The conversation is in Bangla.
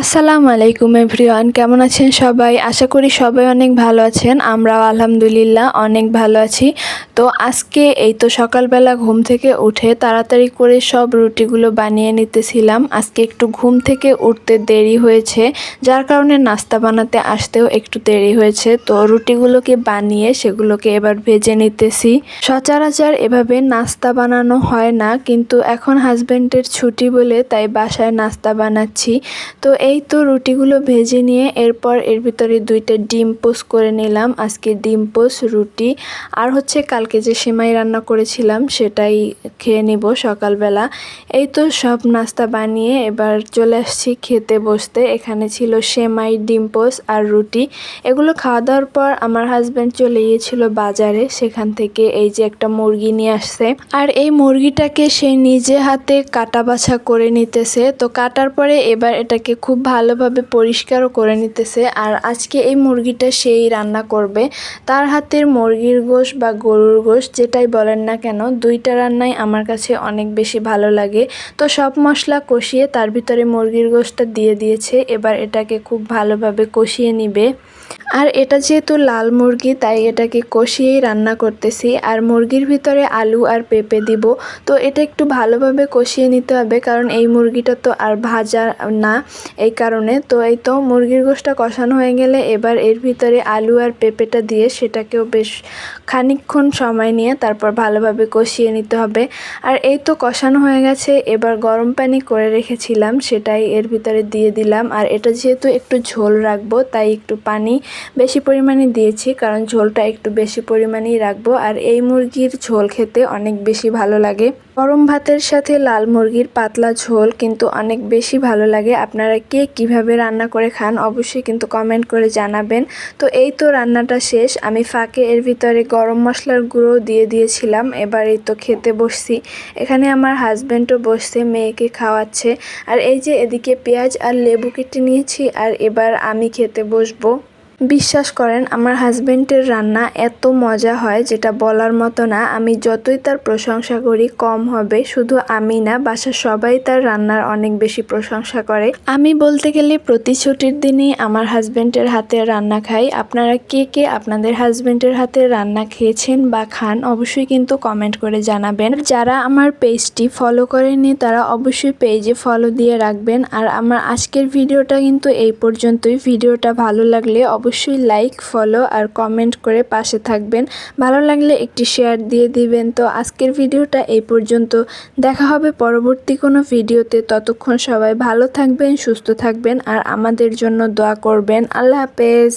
আসসালামু আলাইকুম এভরিওয়ান, কেমন আছেন সবাই? আশা করি সবাই অনেক ভালো আছেন, আমরাও আলহামদুলিল্লাহ অনেক ভালো আছি। তো আজকে এই তো সকালবেলা ঘুম থেকে উঠে তাড়াতাড়ি করে সব রুটিগুলো বানিয়ে নিতেছিলাম। আজকে একটু ঘুম থেকে উঠতে দেরি হয়েছে, যার কারণে নাস্তা বানাতে আসতেও একটু দেরি হয়েছে। তো রুটিগুলোকে বানিয়ে সেগুলোকে এবার ভেজে নিতেছি। সচরাচর এভাবে নাস্তা বানানো হয় না, কিন্তু এখন হাজব্যান্ডের ছুটি বলে তাই বাসায় নাস্তা বানাচ্ছি। তো এই তো রুটিগুলো ভেজে নিয়ে এরপর এর ভিতরে দুইটা ডিম পোস্ট করে নিলাম। আজকে ডিম পোস্ট, রুটি। আর হচ্ছে কালকে যে সেমাই রান্না করেছিলাম সেটাই খেয়ে নিব সকালবেলা। এই তো সব নাস্তা বানিয়ে এবার চলে আসছি খেতে বসতে। এখানে ছিল সেমাই, ডিম পোস্ট আর রুটি। এগুলো খাওয়া দাওয়ার পর আমার হাজব্যান্ড চলে গিয়েছিল বাজারে। সেখান থেকে এই যে একটা মুরগি নিয়ে আসছে। আর এই মুরগিটাকে সে নিজে হাতে কাটা বাছা করে নিতেছে। তো কাটার পরে এবার এটাকে খুব ভালোভাবে পরিষ্কারও করে নিতেছে। আর আজকে এই মুরগিটা সেই রান্না করবে। তার হাতের মুরগির গোশ বা গরুর গোশ যেটাই বলেন না কেন, দুইটা রান্নাই আমার কাছে অনেক বেশি ভালো লাগে। তো সব মশলা কষিয়ে তার ভিতরে মুরগির গোশটা দিয়ে দিয়েছে। এবার এটাকে খুব ভালোভাবে কষিয়ে নিবে। আর এটা যেহেতু লাল মুরগি, তাই এটাকে কষিয়েই রান্না করতেছি। আর মুরগির ভিতরে আলু আর পেঁপে দিব। তো এটা একটু ভালোভাবে কষিয়ে নিতে হবে, কারণ এই মুরগিটা তো আর ভাজা না। এই কারণে তো এই তো মুরগির গোশটা কষানো হয়ে গেলে এবার এর ভিতরে আলু আর পেঁপেটা দিয়ে সেটাকেও বেশ খানিকক্ষণ সময় নিয়ে তারপর ভালোভাবে কষিয়ে নিতে হবে। আর এই তো কষানো হয়ে গেছে, এবার গরম পানি করে রেখেছিলাম, সেটাই এর ভিতরে দিয়ে দিলাম। আর এটা যেহেতু একটু ঝোল রাখব, তাই একটু পানি বেশি পরিমাণে দিয়েছি, কারণ ঝোলটা একটু বেশি পরিমাণেই রাখব। আর এই মুরগির ঝোল খেতে অনেক বেশি ভালো লাগে। গরম ভাতের সাথে লাল মুরগির পাতলা ঝোল কিন্তু অনেক বেশি ভালো লাগে। আপনারা কে কীভাবে রান্না করে খান অবশ্যই কিন্তু কমেন্ট করে জানাবেন। তো এই তো রান্নাটা শেষ। আমি ফাঁকে এর ভিতরে গরম মশলার গুঁড়ো দিয়ে দিয়েছিলাম। এবার এই তো খেতে বসছি। এখানে আমার হাজব্যান্ডও বসছে, মেয়েকে খাওয়াচ্ছে। আর এই যে এদিকে পেঁয়াজ আর লেবু কেটে নিয়েছি, আর এবার আমি খেতে বসবো। বিশ্বাস করেন, আমার হাজবেন্ডের রান্না এত মজা হয় যেটা বলার মতো না। আমি যতই তার প্রশংসা করি, কম হবে। শুধু আমি না, বাসার সবাই তার রান্নার অনেক বেশি প্রশংসা করে। আমি বলতে গেলে প্রতি ছুটির দিনই আমার হাজবেন্ডের হাতে রান্না খাই। আপনারা কে কে আপনাদের হাজবেন্ডের হাতে রান্না খেয়েছেন বা খান, অবশ্যই কিন্তু কমেন্ট করে জানাবেন। যারা আমার পেজটি ফলো করেনি তারা অবশ্যই পেজে ফলো দিয়ে রাখবেন। আর আমার আজকের ভিডিওটা কিন্তু এই পর্যন্তই। ভিডিওটা ভালো লাগলে অবশ্যই লাইক ফলো আর কমেন্ট করে পাশে থাকবেন। ভালো লাগলে একটি শেয়ার দিয়ে দিবেন। তো আজকের ভিডিওটা এই পর্যন্ত। দেখা হবে পরবর্তী কোনো ভিডিওতে। ততক্ষণ সবাই ভালো থাকবেন, সুস্থ থাকবেন আর আমাদের জন্য দোয়া করবেন। আল্লাহ হাফেজ।